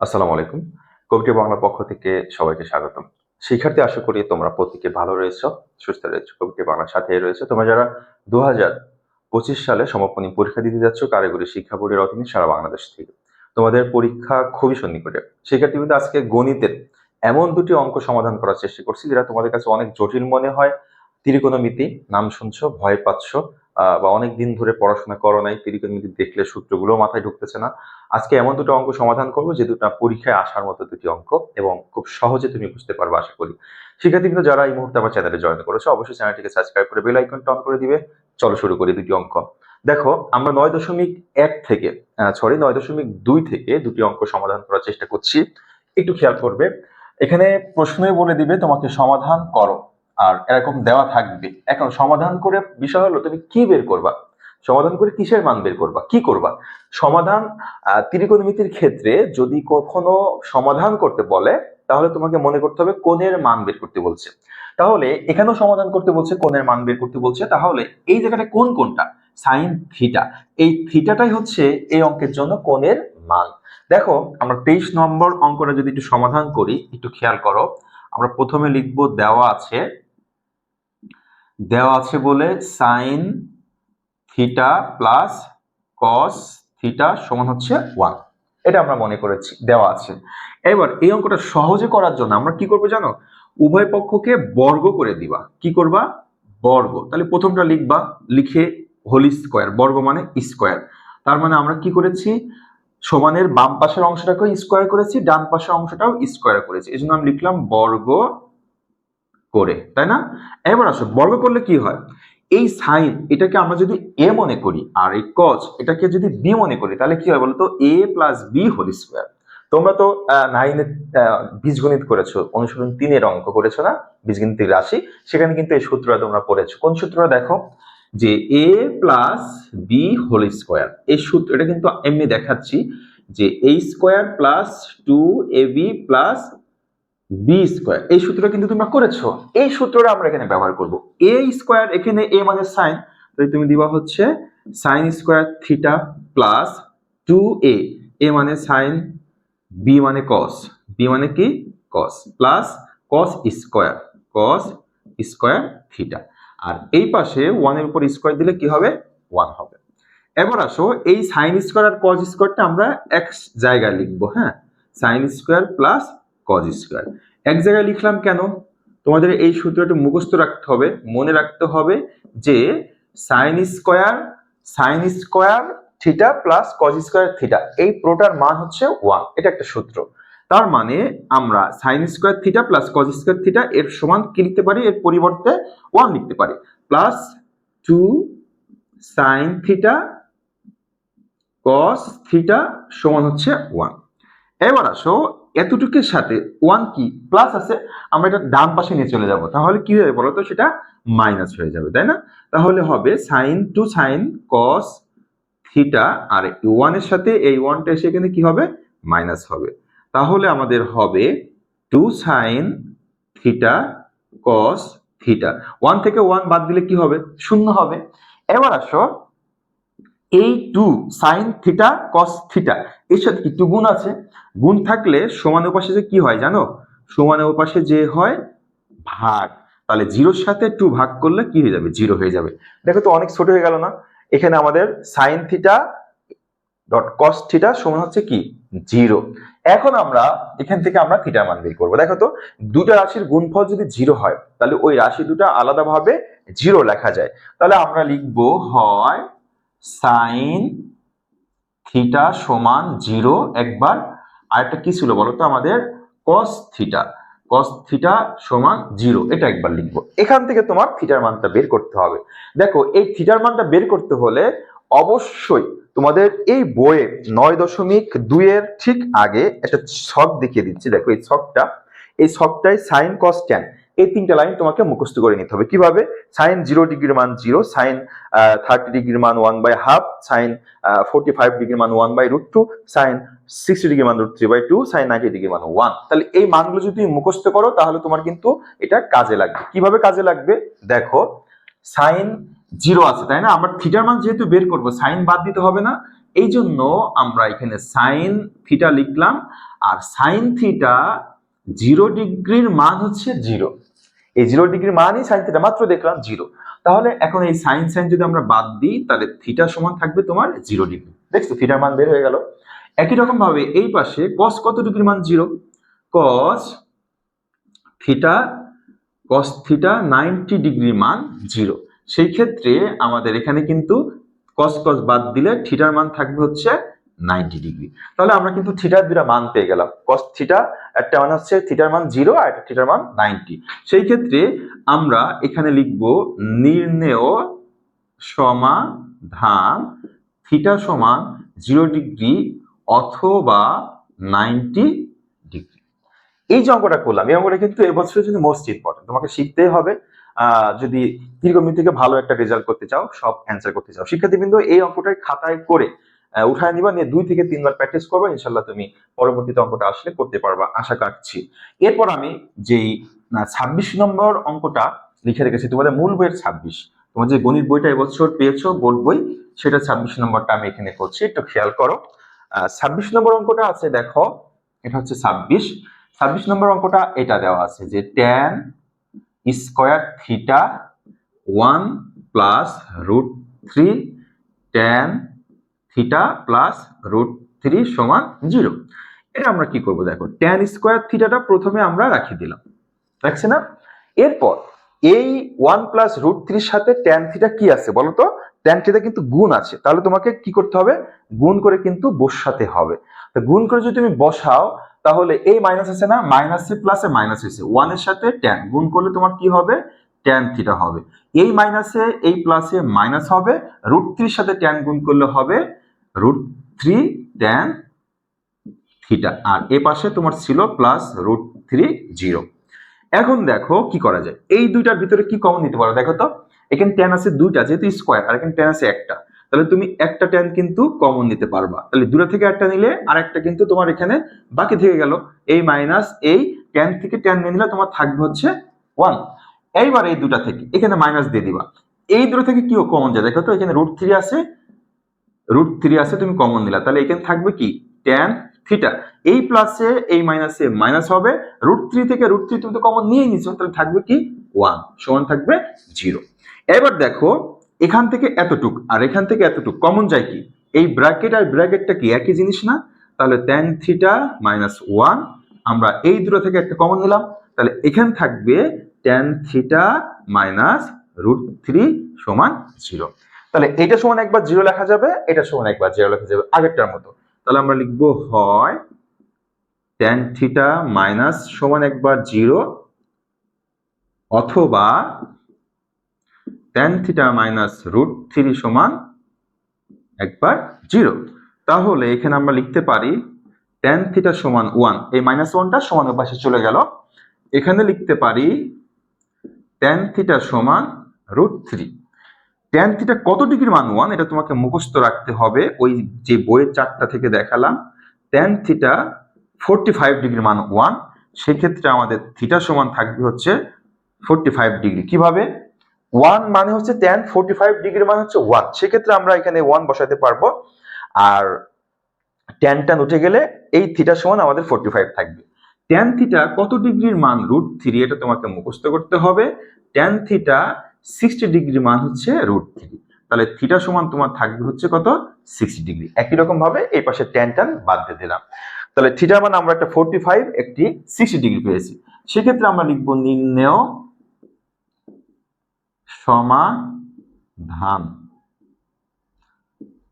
আসসালামু আলাইকুম। কবিটি বাংলা পক্ষ থেকে সবাইকে স্বাগতম। শিক্ষার্থী, আশা করি তোমরা প্রত্যেকে ভালো রয়েছো, সুস্থ রয়েছো। কবিটি বাংলার সাথে রয়েছে। তোমরা যারা দু পঁচিশ সালে সমাপনী পরীক্ষা দিতে যাচ্ছ, কারিগরি শিক্ষা বোর্ডের অধীনে সারা বাংলাদেশ থেকে। তোমাদের পরীক্ষা খুবই সন্নিকটে। শিক্ষার্থী কিন্তু আজকে গণিতের এমন দুটি অঙ্ক সমাধান করার চেষ্টা করছি, যেটা তোমাদের কাছে অনেক জটিল মনে হয়। ত্রিকোণমিতি, নাম শুনছো, ভয় পাচ্ছ বা অনেক দিন ধরে পড়াশোনা করো নাই ত্রিকোণমিতি দেখলে সূত্রগুলো মাথায় ঢুকতেছে না। আজকে এমন দুটো অঙ্ক সমাধান করব, যে দুটো পরীক্ষায় আসার মতো দুটি অঙ্ক, এবং খুব সহজে তুমি বুঝতে পারবে, আশা করি। শিক্ষার্থীবৃন্দ, যারা এই মুহূর্তে আমার চ্যানেলে জয়েন করেছ, অবশ্যই চ্যানেলটিকে সাবস্ক্রাইব করে বেল আইকনটা অন করে দিবে। চলো শুরু করি দুটি অঙ্ক। দেখো, আমরা নয় দশমিক এক থেকে সরি নয় দশমিক দুই থেকে দুটি অঙ্ক সমাধান করার চেষ্টা করছি। একটু খেয়াল করবে। এখানে প্রশ্নই বলে দিবে, তোমাকে সমাধান করো। আর এরকম দেওয়া থাকবে। এখন সমাধান করে বিষয় হলো, তুমি কি বের করবা? সমাধান করে কিসের মান বের করবা? কি করবা? সমাধান ত্রিকোণমিতির ক্ষেত্রে যদি কখনো সমাধান করতে বলে, তাহলে তোমাকে মনে করতে হবে কোণের মান বের করতে বলছে। তাহলে এখানেও সমাধান করতে বলছে, কোণের মান বের করতে বলছে। তাহলে এই জায়গাটা কোন কোনটা সাইন থিটা। এই থিটাটাই হচ্ছে এই অঙ্কের জন্য কোণের মান। দেখো, আমরা তেইশ নম্বর অঙ্কটা যদি একটু সমাধান করি, একটু খেয়াল করো। আমরা প্রথমে লিখব দেওয়া আছে দেওয়া আছে বলে sine theta plus cos theta সমান হচ্ছে ওয়ান। এটা আমরা মনে করেছি, দেওয়া আছে। এবার এই অঙ্কটা সহজে করার জন্য আমরা কি করব জানো? উভয় পক্ষকে বর্গ করে দিবা। কি করবা? বর্গ। তাহলে প্রথমটা লিখবা, লিখে হোল স্কোয়ার বর্গ মানে স্কোয়ার তার মানে আমরা কি করেছি? সমানের বাম পাশের অংশটাকে স্কোয়ার করেছি, ডান পাশের অংশটাও স্কোয়ার করেছি। এই জন্য আমি লিখলাম বর্গ করে, তাই না? এবার আসো, বর্গ করলে কি হয়? এই সাইন এটাকে আমরা যদি এ মনে করি আর এই কজ এটাকে যদি বি মনে করি, তাহলে কি হয় বলতো? A plus B whole square তোমরা তো নাইনে বীজগণিত করেছ, অনুশীলন তিনের অঙ্ক করেছ না? বীজগণিতিক রাশি। সেখানে কিন্তু এই সূত্রটা তোমরা পড়েছো। কোন সূত্রটা দেখো? যে A plus B whole square এই সূত্র এটা কিন্তু এমনি দেখাচ্ছি যে A square plus two A B plus B square এই সূত্রটা কিন্তু তোমরা করেছ। এই সূত্রটা আমরা এখানে ব্যবহার করব। এ স্কোয়ার এখানে এ মানে সাইন তাই তুমি দিবা হচ্ছে sine square theta plus two A A মানে সাইন বি মানে কস বি মানে কি? Cos plus cos square cos square theta আর এই পাশে ওয়ানের উপর স্কোয়ার দিলে কি হবে? ওয়ান হবে। এবার আসো, এই সাইন স্কোয়ার আর কজ স্কোয়ারটা আমরা এক জায়গায় লিখব হ্যাঁ? Sine square plus cos square এক জায়গায় লিখলাম কেন? তোমাদের এই সূত্রটা মুখস্থ রাখতে হবে, মনে রাখতে হবে যে sine square sine square theta plus cos square theta এই প্রোটার মান হচ্ছে ওয়ান এটা একটা সূত্র। তার মানে আমরা sine square theta plus cos square theta এর সমান কি লিখতে পারি? এর পরিবর্তে ওয়ান লিখতে পারি। Plus two sine theta cos theta সমান হচ্ছে ওয়ান এবার আসো এতটুকুর সাথে ওয়ান কি প্লাস আছে, আমরা এটা ডান পাশে নিয়ে চলে যাব। তাহলে কি হবে বলতো? সেটা মাইনাস হয়ে যাবে, তাই না? তাহলে হবে sine two sine cos theta আর ওয়ানের সাথে এই ওয়ানটা এসে এখানে কি হবে? মাইনাস হবে। তাহলে আমাদের হবে two sine theta cos theta one থেকে ওয়ান বাদ দিলে কি হবে? শূন্য হবে। এবার আসো এই two sine theta cos theta, এর সাথে কি? টু গুণ আছে। গুণ থাকলে সমানের পাশে যে কি হয় জানো? সমানের পাশে যে হয় ভাগ। তাহলে জিরোর সাথে টু ভাগ করলে কি হয়ে যাবে? জিরো হয়ে যাবে। দেখো তো অনেক ছোট হয়ে গেল না? এখানে আমাদের sine theta dot cos theta সমান হচ্ছে কি? জিরো। এখন আমরা এখান থেকে আমরা থিটার মান বের করব। দেখো তো দুটা রাশির গুণফল যদি জিরো হয়, তাহলে ওই রাশি দুটা আলাদাভাবে জিরো লেখা যায়। তাহলে আমরা লিখব হয় সাইন থিটা সমান জিরো একবার। আরেকটা কি ছিল বলতো আমাদের? Cos theta. কস থিটা সমান জিরো, এটা একবার লিখব। এখান থেকে তোমার থিটার মানটা বের করতে হবে। দেখো, এই থিটার মানটা বের করতে হলে অবশ্যই তোমাদের এই বইয়ে নয় দশমিক দুইয়ের ঠিক আগে একটা ছক দেখিয়ে দিচ্ছি। দেখো, এই ছকটা, এই ছকটায় সাইন কস ট্যান এই তিনটা লাইন তোমাকে মুখস্থ করে নিতে হবে। কীভাবে? সাইন জিরো ডিগ্রির মান জিরো সাইন থার্টি ডিগ্রির মান one by half sine forty five ডিগ্রির মান one by root two sine sixty degree মান root three by two sine ninety degree মান ওয়ান তাহলে এই মানগুলো যদি তুমি মুখস্থ করো, তাহলে তোমার কিন্তু এটা কাজে লাগবে। কীভাবে কাজে লাগবে? দেখো সাইন জিরো আছে, তাই না? আমরা থিটার মান যেহেতু বের করব সাইন বাদ দিতে হবে না। এই জন্য আমরা এখানে সাইন থিটা লিখলাম, আর সাইন থিটা জিরো ডিগ্রির মান হচ্ছে জিরো এই জিরো ডিগ্রি মানই সাইন থিটা মাত্র দেখলাম জিরো তাহলে এখন এই সাইন সাইন যদি আমরা বাদ দিই, তাহলে থিটা সমান থাকবে তোমার জিরো ডিগ্রি দেখছ থিটার মান বের হয়ে গেল। একই রকম ভাবে এই পাশে কস কত ডিগ্রি মান zero cos theta cos theta ninety degree মান জিরো সেই ক্ষেত্রে আমাদের এখানে কিন্তু কস কস বাদ দিলে থিটার মান থাকবে হচ্ছে নাইনটি ডিগ্রি তাহলে আমরা কিন্তু থিটার দুটা মান পেয়ে গেলাম। কস থিটা একটা মান হচ্ছে থিটার মান জিরো আর একটা থিটার মান নাইনটি সেই ক্ষেত্রে আমরা এখানে লিখব নির্ণেয় সমাধান থিটা সমান জিরো ডিগ্রি অথবা নাইনটি ডিগ্রি এই যে অঙ্কটা করলাম, এই অঙ্কটা কিন্তু এবছরের জন্য মোস্ট ইম্পর্টেন্ট তোমাকে শিখতেই হবে। যদি দীর্ঘমেয়াদী থেকে ভালো একটা রেজাল্ট করতে চাও, সব অ্যান্সার করতে চাও। শিক্ষার্থীবৃন্দ, এই অঙ্কটাই খাতায় করে উঠায় নিবা, নিয়ে দুই থেকে তিনবার প্র্যাকটিস করবে ইনশাল্লাহ তুমি পরবর্তীতে অঙ্কটা আসলে করতে পারবা, আশা রাখছি। এরপর আমি যেই ছাব্বিশ নম্বর অঙ্কটা লিখে রেখেছি, তোমাদের মূল বইয়ের ছাব্বিশ। তোমার যে গণিত বইটা এবছর পেয়েছ, বোর্ড বই, সেটা ছাব্বিশ নম্বরটা আমি এখানে করছি, একটু খেয়াল করো। ছাব্বিশ নম্বর অঙ্কটা আছে, দেখো, এটা হচ্ছে ছাব্বিশ। ছাব্বিশ নম্বর অঙ্কটা এটা দেওয়া আছে যে tan square theta one plus root three tan theta plus root three সমান জিরো এটা আমরা কি করব দেখো ট্যান স্কোয়ার থিটাটা প্রথমে আমরা রাখি দিলাম। রাখছি না? এরপর এই ওয়ান প্লাস রুট থ্রির সাথে ট্যান থিটা কি আছে বলো তো? ট্যান থিটা কিন্তু গুণ আছে। তাহলে তোমাকে কি করতে হবে? গুণ করে কিন্তু বসাতে হবে। তো গুণ করে যদি তুমি বসাও, তাহলে এই মাইনাস আছে না? মাইনাসে প্লাসে মাইনাস হয়েছে। ওয়ানের সাথে ট্যান গুণ করলে তোমার কি হবে? ট্যান থিটা হবে। এই মাইনাসে এই প্লাসে মাইনাস হবে। রুট থ্রির সাথে ট্যান গুণ করলে হবে রুট থ্রি ট্যান থিটা আর এ পাশে তোমার ছিল প্লাস রুট থ্রি জিরো এখন দেখো কি করা যায়? এই দুইটার ভিতরে কি কমন নিতে পারো? দেখো তো, এখানে ট্যান আছে দুইটা, যেহেতু স্কোয়ার আর এখানে ট্যান আছে একটা। তাহলে তুমি একটা ট্যান কিন্তু কমন নিতে পারবা। তাহলে দূরে থেকে একটা নিলে আর একটা কিন্তু তোমার এখানে বাকি থেকে গেল। এই মাইনাস এই ট্যান থেকে ট্যান নিয়ে নিলে তোমার থাকবে হচ্ছে ওয়ান এইবার এই দুটা থেকে, এখানে মাইনাস দিয়ে দিবা। এই দুটো থেকে কি কমন যায়? দেখো তো, এখানে রুট থ্রি আছে রুট থ্রি আছে, তুমি কমন নিলা। তাহলে এখানে থাকবে কি? ট্যান থিটা এই প্লাসে এই মাইনাসে মাইনাস হবে। রুট থ্রি থেকে রুট থ্রি তুমি তো কমন নিয়েই নিছো, তাহলে থাকবে কি? ওয়ান সমান থাকবে জিরো এবার দেখো, এখান থেকে এতটুক, আর এখান থেকে এতটুক। কমন যায় কি? এই ব্র্যাকেট আর ব্র্যাকেটটা কি একই জিনিস না? তাহলে ট্যান থিটা মাইনাস ওয়ান আমরা এই দুটো থেকে একটা কমন নিলাম। তাহলে এখানে থাকবে tan theta minus root three সমান জিরো তাহলে এটা সমান একবার জিরো লেখা যাবে, এটা সমান একবার জিরো লেখা যাবে, আগেরটার মতো। তাহলে আমরা লিখব হয় ট্যান থিটা মাইনাস সমান একবার জিরো অথবা tan theta minus root three সমান একবার জিরো। তাহলে এখানে আমরা লিখতে পারি ট্যান থিটা সমান ওয়ান এই মাইনাস ওয়ানটা সমান পাশে চলে গেল। এখানে লিখতে পারি ট্যান থিটা সমান রুট থ্রি ট্যান থিটা কত ডিগ্রি মান ওয়ান এটা তোমাকে মুখস্থ রাখতে হবে। ওই যে বইয়ের চারটা থেকে দেখালাম ট্যান থিটা ফোরটি ফাইভ ডিগ্রির মান ওয়ান সেক্ষেত্রে আমাদের থিটা সমান থাকবে হচ্ছে ফোরটি ফাইভ ডিগ্রি কীভাবে? ওয়ান মানে হচ্ছে ট্যান ফোরটি ফাইভ ডিগ্রির মান হচ্ছে ওয়ান সেক্ষেত্রে আমরা এখানে ওয়ান বসাতে পারব। আর ট্যান ট্যান উঠে গেলে এই থিটা সমান আমাদের ফোরটি ফাইভ থাকবে। ট্যান থিটা কত ডিগ্রির মান রুট থ্রি এটা তোমাকে মুখস্থ করতে হবে। ট্যান থিটা সিক্সটি ডিগ্রি মান হচ্ছে রুট থ্রি তাহলে থিটা সমান তোমার থাকবে হচ্ছে কত? সিক্সটি ডিগ্রি একই রকম ভাবে এই পাশে ট্যান ট্যান বাদ দিয়ে দিলাম। তাহলে থিটা মান আমরা একটা ফোরটি ফাইভ একটি সিক্সটি ডিগ্রি পেয়েছি। সেক্ষেত্রে আমরা লিখব নির্ণেয় সমাধান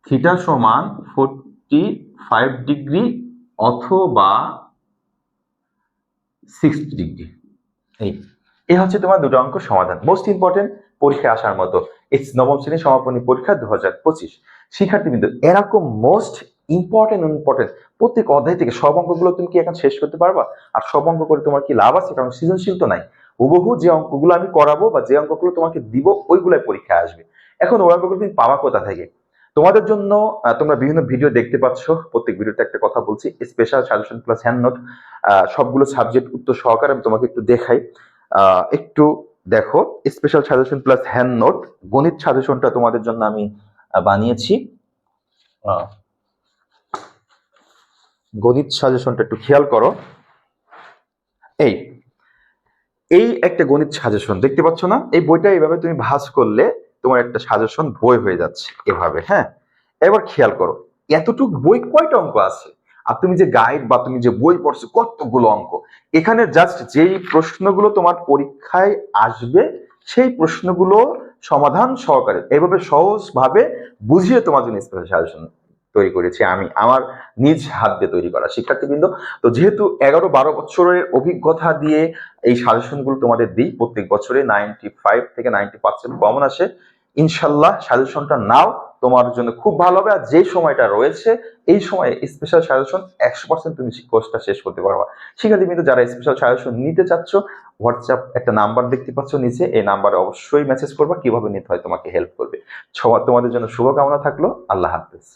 থিটা সমান ফোরটি ফাইভ ডিগ্রি অথবা সিক্সটি ডিগ্রি এই। এই হচ্ছে তোমার দুটো অঙ্ক সমাধান। মোস্ট ইম্পর্টেন্ট পরীক্ষায় আসার মতো। ইটস নবম শ্রেণির সমাপনী পরীক্ষা দু হাজার পঁচিশ। শিক্ষার্থী কিন্তু এরকম মোস্ট ইম্পর্টেন্ট ইম্পর্টেন্ট প্রত্যেক অধ্যায় থেকে সব অঙ্কগুলো তুমি কি এখন শেষ করতে পারবা? আর সব অঙ্ক করে তোমার কি লাভ আছে? কারণ সৃজনশীল তো নাই। হুবহু যে অঙ্কগুলো আমি করাবো বা যে অঙ্কগুলো তোমাকে দিব, ওইগুলাই পরীক্ষায় আসবে। এখন ওই অঙ্কগুলো তুমি পাবা কোথা থেকে? তোমাদের জন্য তোমরা বিভিন্ন ভিডিও দেখতে পাচ্ছ। প্রত্যেক ভিডিওতে একটা কথা বলছি। Special suggestion plus hand note সবগুলো সাবজেক্ট উত্তর সহকারে আমি তোমাকে একটু দেখাই। একটু দেখো special suggestion plus hand note গণিত সাজেশনটা তোমাদের জন্য আমি বানিয়েছি। গণিত সাজেশনটা একটু খেয়াল করো। এই এই একটা গণিত সাজেশন দেখতে পাচ্ছ না? এই বইটা এইভাবে তুমি ভাঁজ করলে তোমার একটা সাজেশন বই হয়ে যাচ্ছে এভাবে হ্যাঁ? এবার খেয়াল করো, এতটুক বই কয়টা অঙ্ক আছে? আর তুমি যে গাইড বা তুমি যে বই পড়ছো, কতগুলো অঙ্ক? এখানে জাস্ট যেই প্রশ্নগুলো তোমার পরীক্ষায় আসবে, সেই প্রশ্নগুলো সমাধান সহকারে এইভাবে সহজভাবে বুঝিয়ে তোমার জন্য সাজেশন তৈরি করেছি আমি, আমার নিজ হাত দিয়ে তৈরি করা শিক্ষার্থীবৃন্দ। তো যেহেতু এগারো বারো বছরের অভিজ্ঞতা দিয়ে এই সাজেশনগুলো তোমাদের দিই, প্রত্যেক বছরে নাইনটি ফাইভ থেকে নাইনটি পার্সেন্ট কমন আসে, ইনশাল্লাহ সাজেশনটা নাও। তোমার জন্য খুব ভালো হবে, আর যে সময়টা রয়েছে, এই সময়ে স্পেশাল সাজেশন একশো পার্সেন্ট তুমি কোর্সটা শেষ করতে পারবা। শিক্ষার্থীবৃন্দ যারা স্পেশাল সাজেশন নিতে চাচ্ছ হোয়াটসঅ্যাপ একটা নাম্বার দেখতে পাচ্ছ নিচে, এই নাম্বারে অবশ্যই মেসেজ করবা, কীভাবে নিতে হয় তোমাকে হেল্প করবে। তোমাদের জন্য শুভকামনা থাকল, আল্লাহ হাফেজ।